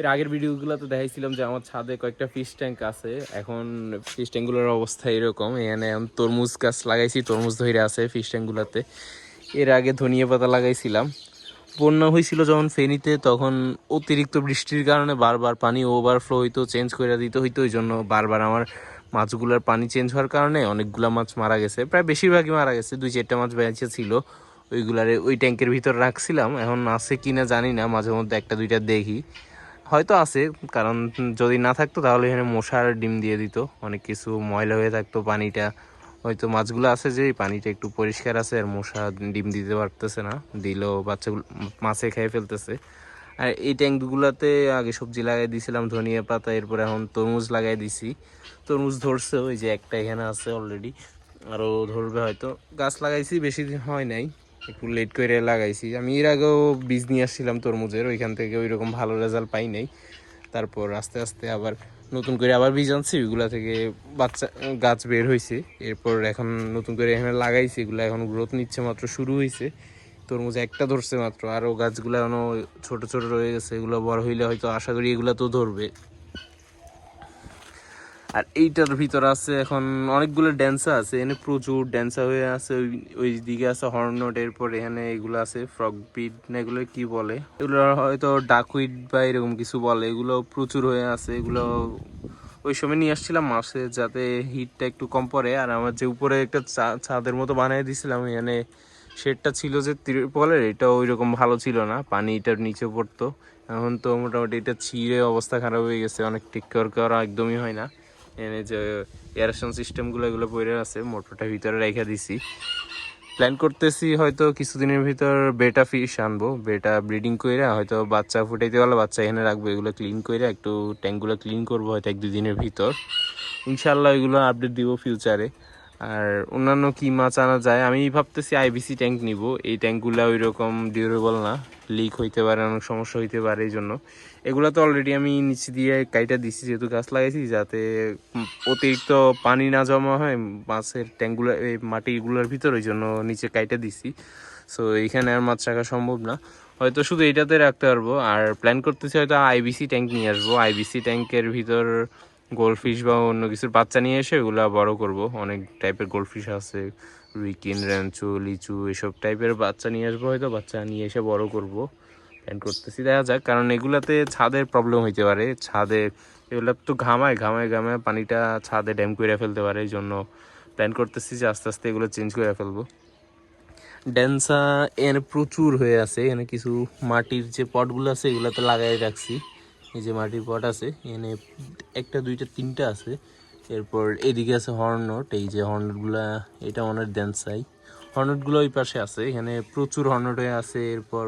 এর আগের ভিডিওগুলোতে দেখাইছিলাম যে আমার ছাদে কয়েকটা ফিশ ট্যাঙ্ক আছে। এখন ফিশ ট্যাঙ্কগুলোর অবস্থা এরকম। এখানে এখন তরমুজ গাছ লাগাইছি, তরমুজ ধরে আছে ফিশ ট্যাঙ্কগুলোতে এর আগে ধনিয়া পাতা লাগাইছিলাম। বন্যা হয়েছিল যখন ফেনীতে, তখন অতিরিক্ত বৃষ্টির কারণে বারবার পানি ওভারফ্লো হইতো চেঞ্জ করে দিতে হইতো। ওই জন্য বারবার আমার মাছগুলোর পানি চেঞ্জ হওয়ার কারণে অনেকগুলা মাছ মারা গেছে। প্রায় বেশিরভাগই মারা গেছে, দুই চারটা মাছ বেঁচে ছিল। ওইগুলারে ওই ট্যাঙ্কের ভিতর রাখছিলাম। এখন আছে কিনা জানি না মাঝে মধ্যে একটা দুইটা দেখি। হয়তো আছে, কারণ যদি না থাকতো তাহলে এখানে মশার ডিম দিয়ে দিত। অনেক কিছু ময়লা হয়ে থাকতো পানিটা। হয়তো মাছগুলো আছে যে পানিটা একটু পরিষ্কার আছে আর মশা ডিম দিতে পারতেছে না। দিলেও বাচ্চাগুলো মাছে খেয়ে ফেলতেছে। আর এই ট্যাঙ্কগুলোতে আগে সবজি লাগাই দিয়েছিলাম ধনিয়া পাতা, এরপরে এখন তরমুজ লাগাই দিছি। তরমুজ ধরছে, ওই যে একটা এখানে আছে অলরেডি আরও ধরবে হয়তো। গাছ লাগাইছি, বেশি দিন হয় নাই। একটু লেট করে লাগাইছি। আমি এর আগেও বীজ নিয়ে আসছিলাম তরমুজের, ওইখান থেকে ওই রকম ভালো রেজাল্ট পাই নাই। তারপর আস্তে আস্তে আবার নতুন করে আবার বীজ আনছি, ওইগুলা থেকে বাচ্চা, গাছ বের হয়েছে এরপর এখন নতুন করে এখানে লাগাইছি, এগুলো এখন গ্রোথ নিচ্ছে মাত্র শুরু হয়েছে তরমুজ একটা ধরছে মাত্র, আরও গাছগুলো এখনও ছোট ছোট রয়ে গেছে, এগুলো বড় হইলে হয়তো আশা করি এগুলো তো ধরবে। আর এইটার ভিতর আছে এখন অনেকগুলো ড্যান্সার আছে। এখানে প্রচুর ড্যান্সার হয়ে আছে। ওই দিকে আছে হর্নট এরপর এখানে এগুলো আছে ফ্রক বিট না এগুলো কি বলে? এগুলো হয়তো ডাকুইট বা এরকম কিছু বলে। এগুলো প্রচুর হয়ে আছে। এগুলো ওই সময় নিয়ে আসছিলাম মাসে যাতে হিটটা একটু কম পড়ে। আর আমার যে উপরে একটা ছাদের মতো বানিয়ে দিয়েছিলাম এখানে শেডটা ছিল যে তিরপলের এটা ওই রকম ভালো ছিল না। পানি এটার নিচে পড়তো। এখন তো মোটামুটি এটা ছিঁড়ে অবস্থা খারাপ হয়ে গেছে। অনেক টেক করা একদমই হয় না। এনে যে এয়ারেশন সিস্টেমগুলো এগুলো পড়ে আছে মোটরটা ভিতরে রেখে দিছি। প্ল্যান করতেছি হয়তো কিছুদিনের ভিতর বেটা ফিশ আনব। বেটা ব্রিডিং করে হয়তো বাচ্চা ফুটাইতে পারলে বাচ্চা এখানে রাখব, এগুলো ক্লিন করে একটু ট্যাঙ্কগুলো ক্লিন করব হয়তো এক দুদিনের ভিতর। ইনশাল্লাহ এগুলো আপডেট দিব ফিউচারে আর অন্যান্য কি মাছ আনা যায়, আমি ভাবতেছি আইবিসি ট্যাঙ্ক নিব। এই ট্যাঙ্কগুলো ওই রকম ডিউরেবল না লিক হইতে পারে, অনেক সমস্যা হইতে পারে এই জন্য। এগুলো তো অলরেডি আমি নিচে দিয়ে কাইটা দিছি, যেহেতু গাছ লাগাইছি, যাতে অতিরিক্ত পানি না জমা হয়, মাছের ট্যাঙ্কগুলো এই মাটিগুলোর ভিতর, ওই জন্য নিচে কাইটা দিছি। সো এইখানে আর মাছ রাখা সম্ভব না। হয়তো শুধু এটাতে রাখতে পারব, আর প্ল্যান করতেছি হয়তো আইবিসি ট্যাঙ্ক নিয়ে আসব। আইবিসি ট্যাঙ্কের ভিতর গোল্ডফিশ বা অন্য কিছুর বাচ্চা নিয়ে এসে ওগুলো বড় করব। অনেক টাইপের গোল্ডফিশ আছে উইকিন র্যাঞ্চু লিচু এসব টাইপের বাচ্চা নিয়ে আসব হয়তো, বাচ্চা নিয়ে এসে বড় করব। প্ল্যান করতেছি, দেখা যাক। কারণ এগুলাতে ছাদের প্রবলেম হইতে পারে। ছাদে এগুলো তো ঘামায় ঘামায় ঘামায় পানিটা ছাদে ড্যাম করে ফেলতে পারে। এই জন্য প্ল্যান করতেছি যে আস্তে আস্তে এগুলো চেঞ্জ করে ফেলব। ড্যান্সা এখানে প্রচুর হয়ে আছে। এখানে কিছু মাটির যে পটগুলো আছে, এগুলোতে লাগাই রাখছি। এই যে মাটির পট আছে এখানে একটা, দুইটা, তিনটা আছে। এরপর এদিকে আছে হর্নট এই যে হর্নটগুলা এটা অনেক ড্যান্সাই হর্নটগুলো ওই পাশে আছে, এখানে প্রচুর হর্নট হয়ে আছে। এরপর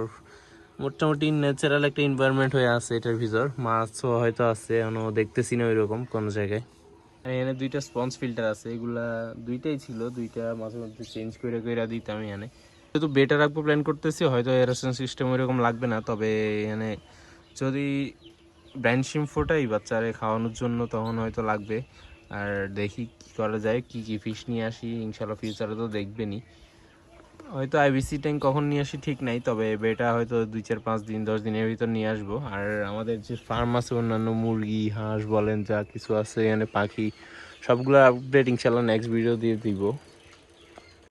মোটামুটি ন্যাচারাল একটা এনভায়রনমেন্ট হয়ে আছে এটার ভিতর। মাছও হয়তো আছে, এখনও দেখতেছি না ওইরকম কোনো জায়গায়। এখানে দুইটা স্পঞ্জ ফিল্টার আছে, এগুলা দুইটাই ছিল, দুইটা মাঝে মধ্যে চেঞ্জ করে করে দিতাম এখানে। যেহেতু বেটার রাখব প্ল্যান করতেছি, হয়তো এরাসন সিস্টেম ওইরকম লাগবে না, তবে এখানে যদি ব্র্যান্ড সিম ফোটাই বাচ্চারে খাওয়ানোর জন্য তখন হয়তো লাগবে। আর দেখি কি করা যায়, কি কি ফিশ নিয়ে আসি ইনশাল্লাহ ফিউচারে তো দেখবেনই। হয়তো আইবিসি ট্যাঙ্ক কখন নিয়ে আসি ঠিক নাই, তবে বেটা হয়তো দুই চার পাঁচ দিন, দশ দিনের ভিতর নিয়ে আসব। আর আমাদের যে ফার্ম আছে, অন্যান্য মুরগি, হাঁস বলেন, যা কিছু আছে, এখানে পাখি, সবগুলো আপডেট ইনশাল্লাহ নেক্সট ভিডিও দিয়ে দিব।